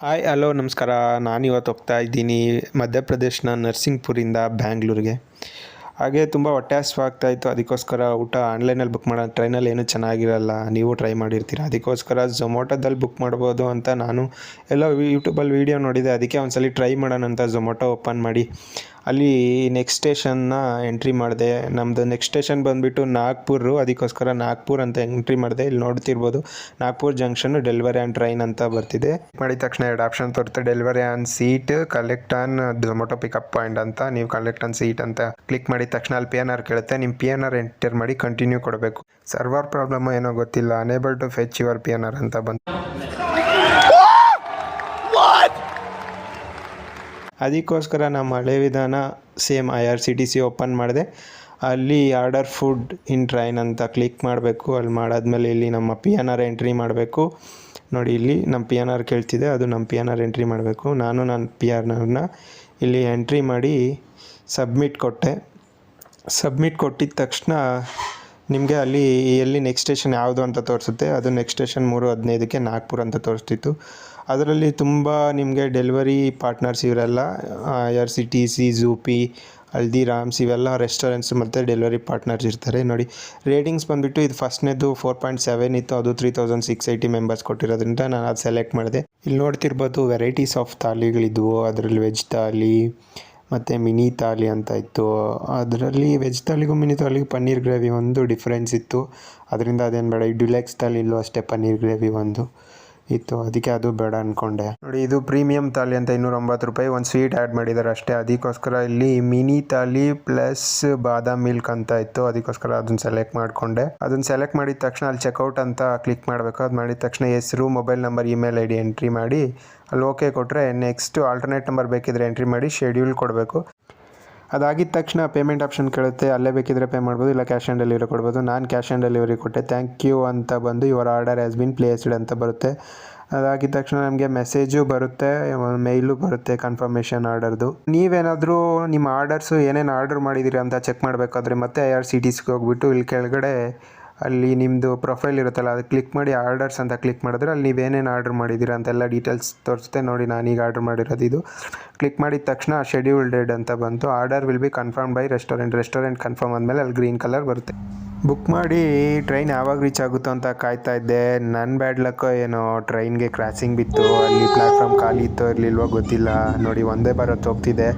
Hi hello ನಮಸ್ಕಾರ. ನಾನು ಇವತ್ತು ಹೋಗ್ತಾ ಇದ್ದೀನಿ ಮಧ್ಯಪ್ರದೇಶನ ನರ್ಸಿಂಗ್ಪುರಿಂದ ಬ್ಯಾಂಗ್ಳೂರಿಗೆ. ಹಾಗೆ ತುಂಬ ಹೊಟ್ಟೆ ಹಸ್ವಾಗ್ತಾ ಇತ್ತು. ಅದಕ್ಕೋಸ್ಕರ ಊಟ ಆನ್ಲೈನಲ್ಲಿ ಬುಕ್ ಮಾಡೋಣ. ಟ್ರೈನಲ್ಲಿ ಏನೂ ಚೆನ್ನಾಗಿರಲ್ಲ. ನೀವು ಟ್ರೈ ಮಾಡಿರ್ತೀರ? ಅದಕ್ಕೋಸ್ಕರ ಝೊಮೊಟೋದಲ್ಲಿ ಬುಕ್ ಮಾಡ್ಬೋದು ಅಂತ ನಾನು ಎಲ್ಲ ಯೂಟ್ಯೂಬಲ್ಲಿ ವೀಡಿಯೋ ನೋಡಿದೆ. ಅದಕ್ಕೆ ಒಂದ್ಸಲ ಟ್ರೈ ಮಾಡೋಣ ಅಂತ ಝೊಮೊಟೊ ಓಪನ್ ಮಾಡಿ. ಅಲ್ಲಿ ನೆಕ್ಸ್ಟ್ ಸ್ಟೇಷನ್ನ ಎಂಟ್ರಿ ಮಾಡಿದೆ. ನಮ್ಮದು ನೆಕ್ಸ್ಟ್ ಸ್ಟೇಷನ್ ಬಂದುಬಿಟ್ಟು ನಾಗ್ಪುರು ಅದಕ್ಕೋಸ್ಕರ ನಾಗ್ಪುರ್ ಅಂತ ಎಂಟ್ರಿ ಮಾಡಿದೆ. ಇಲ್ಲಿ ನೋಡ್ತಿರ್ಬೋದು, Nagpur junction delivery and train ಅಂತ ಬರ್ತಿದೆ. ಮಾಡಿದ ತಕ್ಷಣ ಎರಡು option ತೋರುತ್ತೆ delivery on seat collect on Zomato pickup point ಅಂತ, ನೀವು ಕಲೆಕ್ಟ್ ಆನ್ ಸೀಟ್ ಅಂತ ಕ್ಲಿಕ್ ಮಾಡಿದ ತಕ್ಷಣ ಅಲ್ಲಿ ಪಿ ಎನ್ ಆರ್ ಕೇಳುತ್ತೆ. ನಿಮ್ಮ ಪಿ ಎನ್ ಆರ್ ಎಂಟರ್ ಮಾಡಿ ಕಂಟಿನ್ಯೂ ಕೊಡಬೇಕು. ಸರ್ವರ್ ಪ್ರಾಬ್ಲಮ್ ಏನೋ ಗೊತ್ತಿಲ್ಲ. Unable to fetch your P N R ಅಂತ ಬಂತು. ಅದಕ್ಕೋಸ್ಕರ ನಮ್ಮ ಹಳೆ ವಿಧಾನ same I R C T C open ಮಾಡಿದೆ. ಅಲ್ಲಿ ಆರ್ಡರ್ ಫುಡ್ ಇನ್ ಟ್ರೈನ್ ಅಂತ ಕ್ಲಿಕ್ ಮಾಡಬೇಕು. ಅಲ್ಲಿ ಮಾಡಾದ್ಮೇಲೆ ಇಲ್ಲಿ ನಮ್ಮ ಪಿ ಎನ್ ಆರ್ ಎಂಟ್ರಿ ಮಾಡಬೇಕು. ನೋಡಿ, ಇಲ್ಲಿ ನಮ್ಮ ಪಿ ಎನ್ ಆರ್ ಕೇಳ್ತಿದೆ. ಅದು ನಮ್ಮ ಪಿ ಎನ್ ಆರ್ ಎಂಟ್ರಿ ಮಾಡಬೇಕು. ನಾನು ನನ್ನ ಪಿ ಆರ್ ಆರ್ನ ಇಲ್ಲಿ ಎಂಟ್ರಿ ಮಾಡಿ ಸಬ್ಮಿಟ್ ಕೊಟ್ಟೆ. ಸಬ್ಮಿಟ್ ಕೊಟ್ಟಿದ ತಕ್ಷಣ ನಿಮಗೆ ಅಲ್ಲಿ ಎಲ್ಲಿ ನೆಕ್ಸ್ಟ್ ಸ್ಟೇಷನ್ ಯಾವುದು ಅಂತ ತೋರಿಸುತ್ತೆ? ಅದು ನೆಕ್ಸ್ಟ್ ಸ್ಟೇಷನ್ ಮೂರು ಹದಿನೈದಕ್ಕೆ ನಾಗ್ಪುರ್ ಅಂತ ತೋರಿಸ್ತಿತ್ತು. ಅದರಲ್ಲಿ ತುಂಬ ನಿಮಗೆ ಡೆಲಿವರಿ ಪಾರ್ಟ್ನರ್ಸ್ ಇವರೆಲ್ಲ R C T C Zoop Haldiram's ಇವೆಲ್ಲ ರೆಸ್ಟೋರೆಂಟ್ಸ್ ಮತ್ತು ಡೆಲಿವರಿ ಪಾರ್ಟ್ನರ್ಸ್ ಇರ್ತಾರೆ. ನೋಡಿ ರೇಟಿಂಗ್ಸ್ ಬಂದುಬಿಟ್ಟು ಇದು ಫಸ್ಟ್ನೇದು ಫೋರ್ ಪಾಯಿಂಟ್ ಸೆವೆನ್ ಇತ್ತು, ಅದು three thousand six eighty members ಕೊಟ್ಟಿರೋದ್ರಿಂದ ನಾನು ಅದು ಸೆಲೆಕ್ಟ್ ಮಾಡಿದೆ. ಇಲ್ಲಿ ನೋಡ್ತಿರ್ಬೋದು ವೆರೈಟೀಸ್ ಆಫ್ ಥಾಲಿಗಳಿದ್ವು, ಅದರಲ್ಲಿ ವೆಜ್ ಥಾಲಿ ಮತ್ತು ಮಿನಿ ಥಾಲಿ ಅಂತ ಇತ್ತು. ಅದರಲ್ಲಿ ವೆಜ್ ಥಾಲಿಗೂ ಮಿನಿ ಥಾಲಿಗೂ ಪನ್ನೀರ್ ಗ್ರೇವಿ ಒಂದು ಡಿಫ್ರೆನ್ಸ್ ಇತ್ತು. ಅದರಿಂದ ಅದೇನು ಬೇಡ, ಈ ಡಿಲೆಕ್ಸ್ ಥಾಲಿಲೂ ಅಷ್ಟೇ ಪನ್ನೀರ್ ಗ್ರೇವಿ ಒಂದು. ಇತ್ತು. ಅದಕ್ಕೆ ಅದು ಬೇಡ ಅಂದ್ಕೊಂಡೆ ನೋಡಿ, ಇದು ಪ್ರೀಮಿಯಂ ತಾಲಿ ಅಂತ ಇನ್ನೂರ ಒಂಬತ್ತು ರೂಪಾಯಿ. ಒಂದು ಸ್ವೀಟ್ ಆ್ಯಡ್ ಮಾಡಿದ್ದಾರೆ ಅಷ್ಟೇ. ಅದಕ್ಕೋಸ್ಕರ ಇಲ್ಲಿ mini thali plus badam milk ಅಂತ ಇತ್ತು. ಅದಕ್ಕೋಸ್ಕರ ಅದನ್ನ ಸೆಲೆಕ್ಟ್ ಮಾಡಿಕೊಂಡೆ. ಅದನ್ನ ಸೆಲೆಕ್ಟ್ ಮಾಡಿದ ತಕ್ಷಣ ಅಲ್ಲಿ ಚೆಕ್ಔಟ್ ಅಂತ ಕ್ಲಿಕ್ ಮಾಡಬೇಕು. ಅದು ಮಾಡಿದ ತಕ್ಷಣ ಹೆಸರು, mobile number, email I D entry ಮಾಡಿ. ಅಲ್ಲಿ ಓಕೆ ಕೊಟ್ಟರೆ ನೆಕ್ಸ್ಟ್ ಆಲ್ಟರ್ನೇಟ್ ನಂಬರ್ ಬೇಕಿದ್ರೆ ಎಂಟ್ರಿ ಮಾಡಿ, ಶೆಡ್ಯೂಲ್ ಕೊಡಬೇಕು. ಅದಾಗಿದ ತಕ್ಷಣ ಪೇಮೆಂಟ್ ಆಪ್ಷನ್ ಕೇಳುತ್ತೆ, ಅಲ್ಲೇ ಬೇಕಿದ್ರೆ ಪೇ ಮಾಡ್ಬೋದು, ಇಲ್ಲ ಕ್ಯಾಶ್ ಆನ್ ಡೆಲಿವರಿ ಕೊಡ್ಬೋದು. ನಾನು ಕ್ಯಾಶ್ ಆನ್ ಡೆಲಿವರಿ ಕೊಟ್ಟೆ ಥ್ಯಾಂಕ್ ಯು ಅಂತ ಬಂದು your order has been placed ಅಂತ ಬರುತ್ತೆ. ಅದಾಗಿದ ತಕ್ಷಣ ನಮಗೆ ಮೆಸೇಜು ಬರುತ್ತೆ ಮೇಯ್ಲು ಬರುತ್ತೆ ಕನ್ಫರ್ಮೇಷನ್ ಆರ್ಡರ್ದು ನೀವೇನಾದರೂ ನಿಮ್ಮ ಆರ್ಡರ್ಸು ಏನೇನು ಆರ್ಡರ್ ಮಾಡಿದ್ದೀರಿ ಅಂತ ಚೆಕ್ ಮಾಡಬೇಕಾದ್ರೆ ಮತ್ತೆ ಐ ಆರ್ ಸಿ ಟಿ ಸಿಗೆ ಹೋಗ್ಬಿಟ್ಟು ಇಲ್ಲಿ ಕೆಳಗಡೆ ಅಲ್ಲಿ ನಿಮ್ಮದು ಪ್ರೊಫೈಲ್ ಇರುತ್ತಲ್ಲ, ಅದು ಕ್ಲಿಕ್ ಮಾಡಿ ಆರ್ಡರ್ಸ್ ಅಂತ ಕ್ಲಿಕ್ ಮಾಡಿದ್ರೆ ಅಲ್ಲಿ ನೀವೇನೇನು ಆರ್ಡರ್ ಮಾಡಿದ್ದೀರಾ ಅಂತೆಲ್ಲ ಡೀಟೇಲ್ಸ್ ತೋರಿಸುತ್ತೆ. ನೋಡಿ ನಾನೀಗ ಆರ್ಡರ್ ಮಾಡಿರೋದು ಇದು. ಕ್ಲಿಕ್ ಮಾಡಿದ ತಕ್ಷಣ ಶೆಡ್ಯೂಲ್ ಡೇಡ್ ಅಂತ ಬಂತು. Order will be confirm by restaurant restaurant confirm ಆದಮೇಲೆ ಅಲ್ಲಿ ಗ್ರೀನ್ ಕಲರ್ ಬರುತ್ತೆ. ಬುಕ್ ಮಾಡಿ ಟ್ರೈನ್ ಯಾವಾಗ ರೀಚ್ ಆಗುತ್ತೋ ಅಂತ ಕಾಯ್ತಾ ಇದ್ದೆ. ನನ್ನ ಬ್ಯಾಡ್ ಲಕ್ ಏನೋ ಟ್ರೈನ್ಗೆ ಕ್ರಾಸಿಂಗ್ ಬಿತ್ತು. ಅಲ್ಲಿ ಪ್ಲಾಟ್ಫಾರ್ಮ್ ಖಾಲಿ ಇತ್ತೋ ಇರಲಿಲ್ವೋ ಗೊತ್ತಿಲ್ಲ. ನೋಡಿ, ಒಂದೇ ಬರತ್ತು ಹೋಗ್ತಿದೆ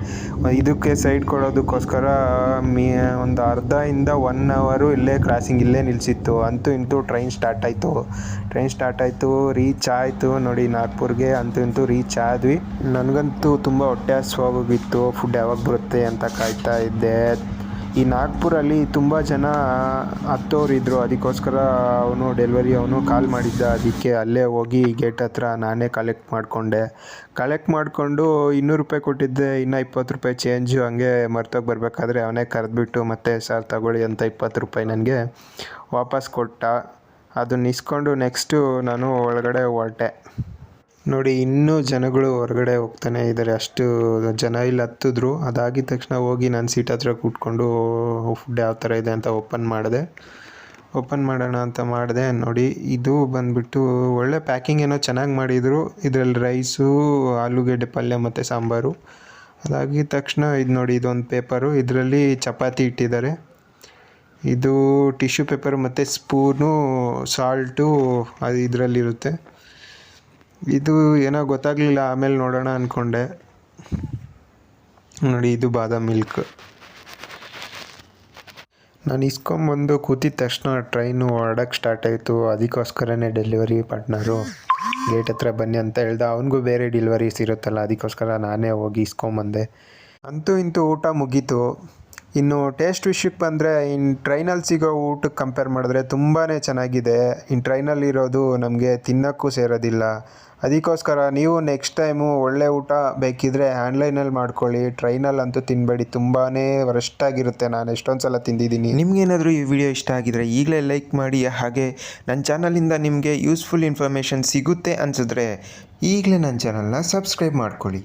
ಇದಕ್ಕೆ ಸೈಡ್ ಕೊಡೋದಕ್ಕೋಸ್ಕರ ಮೀ, ಒಂದು ಅರ್ಧ ಇಂದ ಒನ್ ಅವರು ಇಲ್ಲೇ ಕ್ರಾಸಿಂಗ್ ಇಲ್ಲೇ ನಿಲ್ಲಿಸಿತ್ತು ಅಂತೂ ಇಂತೂ ಟ್ರೈನ್ ಸ್ಟಾರ್ಟ್ ಆಯಿತು. ಟ್ರೈನ್ ಸ್ಟಾರ್ಟ್ ಆಯಿತು ರೀಚ್ ಆಯಿತು. ನೋಡಿ, ನಾಗ್ಪುರ್ಗೆ ಅಂತೂ ಇಂತೂ ರೀಚ್ ಆದ್ವಿ. ನನಗಂತೂ ತುಂಬ ಹೊಟ್ಟೆ ಹಸ್ವಾಗೋಗಿತ್ತು. ಫುಡ್ ಯಾವಾಗ ಬರುತ್ತೆ ಅಂತ ಕಾಯ್ತಾ ಇದ್ದೆ. ಈ ನಾಗ್ಪುರಲ್ಲಿ ತುಂಬ ಜನ ಹತ್ತೋರು ಇದ್ದರು ಅದಕ್ಕೋಸ್ಕರ ಅವನು ಡೆಲಿವರಿ ಅವನು ಕಾಲ್ ಮಾಡಿದ್ದ. ಅದಕ್ಕೆ ಅಲ್ಲೇ ಹೋಗಿ ಗೇಟ್ ಹತ್ರ ನಾನೇ ಕಲೆಕ್ಟ್ ಮಾಡಿಕೊಂಡೆ. ಕಲೆಕ್ಟ್ ಮಾಡಿಕೊಂಡು ಇನ್ನೂರು ರೂಪಾಯಿ ಕೊಟ್ಟಿದ್ದೆ. ಇನ್ನು ಇಪ್ಪತ್ತು ರೂಪಾಯಿ ಚೇಂಜು ಹಂಗೆ ಮರ್ತೋಗಿ ಬರಬೇಕಾದ್ರೆ ಅವನೇ ಕರೆದ್ಬಿಟ್ಟು ಮತ್ತೆ, ಸರ್ ತಗೊಳ್ಳಿ ಅಂತ ಇಪ್ಪತ್ತು ರೂಪಾಯಿ ನನಗೆ ವಾಪಸ್ ಕೊಟ್ಟ. ಅದನ್ನ ಇಸ್ಕೊಂಡು ನೆಕ್ಸ್ಟು ನಾನು ಒಳಗಡೆ ಹೊರಟೆ. ನೋಡಿ, ಇನ್ನೂ ಜನಗಳು ಹೊರಗಡೆ ಹೋಗ್ತಾನೆ ಇದ್ದಾರೆ ಅಷ್ಟು ಜನ ಇಲ್ಲಿ ಹತ್ತಿದ್ರು. ಅದಾಗಿದ ತಕ್ಷಣ ಹೋಗಿ ನಾನು ಸೀಟ್ ಹತ್ರ ಕೂತ್ಕೊಂಡು ಫುಡ್ ಯಾವ ಥರ ಇದೆ ಅಂತ ಓಪನ್ ಮಾಡಿದೆ. ಓಪನ್ ಮಾಡೋಣ ಅಂತ ಮಾಡಿದೆ. ನೋಡಿ, ಇದು ಬಂದುಬಿಟ್ಟು ಒಳ್ಳೆ ಪ್ಯಾಕಿಂಗ್ ಏನೋ ಚೆನ್ನಾಗಿ ಮಾಡಿದರು. ಇದರಲ್ಲಿ ರೈಸು ಆಲೂಗೆಡ್ಡೆ ಪಲ್ಯ ಮತ್ತು ಸಾಂಬಾರು. ಅದಾಗಿದ ತಕ್ಷಣ ಇದು ನೋಡಿ, ಇದೊಂದು ಪೇಪರು ಇದರಲ್ಲಿ ಚಪಾತಿ ಇಟ್ಟಿದ್ದಾರೆ. ಇದು ಟಿಶ್ಯೂ ಪೇಪರ್ ಮತ್ತು ಸ್ಪೂನು ಸಾಲ್ಟು ಅದು ಇದರಲ್ಲಿರುತ್ತೆ. ಇದು ಏನೋ ಗೊತ್ತಾಗಲಿಲ್ಲ, ಆಮೇಲೆ ನೋಡೋಣ ಅಂದ್ಕೊಂಡೆ ನೋಡಿ, ಇದು ಬಾದಾಮ್ ಮಿಲ್ಕ್. ನಾನು ಇಸ್ಕೊಂಬಂದು ಕೂತಿದ ತಕ್ಷಣ ಟ್ರೈನು ಹೊರಡಕ್ಕೆ ಸ್ಟಾರ್ಟ್ ಆಯಿತು. ಅದಕ್ಕೋಸ್ಕರನೇ ಡೆಲಿವರಿ ಪಾರ್ಟ್ನರು ಗೇಟ್ ಹತ್ರ ಬನ್ನಿ ಅಂತ ಹೇಳ್ದೆ. ಅವನಿಗೂ ಬೇರೆ ಡೆಲಿವರೀಸ್ ಇರುತ್ತಲ್ಲ, ಅದಕ್ಕೋಸ್ಕರ ನಾನೇ ಹೋಗಿ ಇಸ್ಕೊಂಬಂದೆ ಅಂತೂ ಇಂತೂ ಊಟ ಮುಗೀತು. ಇನ್ನು ಟೇಸ್ಟ್ ವಿಷಯಕ್ಕೆ ಬಂದರೆ ಇನ್ನು ಟ್ರೈನಲ್ಲಿ ಸಿಗೋ ಊಟಕ್ಕೆ ಕಂಪೇರ್ ಮಾಡಿದ್ರೆ ತುಂಬಾ ಚೆನ್ನಾಗಿದೆ. ಇನ್ನು ಟ್ರೈನಲ್ಲಿ ಇರೋದು ನಮಗೆ ತಿನ್ನೋಕ್ಕೂ ಸೇರೋದಿಲ್ಲ. ಅದಕ್ಕೋಸ್ಕರ ನೀವು ನೆಕ್ಸ್ಟ್ ಟೈಮು ಒಳ್ಳೆ ಊಟ ಬೇಕಿದ್ರೆ ಆನ್ಲೈನಲ್ಲಿ ಮಾಡ್ಕೊಳ್ಳಿ. ಟ್ರೈನಲ್ಲಂತೂ ತಿನ್ನಬೇಡಿ ತುಂಬಾ ಆಗಿರುತ್ತೆ. ನಾನು ಎಷ್ಟೊಂದು ಸಲ ತಿಂದಿದ್ದೀನಿ. ನಿಮಗೇನಾದರೂ ಈ ವಿಡಿಯೋ ಇಷ್ಟ ಆಗಿದ್ರೆ ಈಗಲೇ ಲೈಕ್ ಮಾಡಿ, ಹಾಗೆ ನನ್ನ ಚಾನಲಿಂದ ನಿಮಗೆ ಯೂಸ್ಫುಲ್ ಇನ್ಫಾರ್ಮೇಷನ್ ಸಿಗುತ್ತೆ ಅನಿಸಿದ್ರೆ ಈಗಲೇ ನನ್ನ ಚಾನಲ್ನ ಸಬ್ಸ್ಕ್ರೈಬ್ ಮಾಡ್ಕೊಳ್ಳಿ.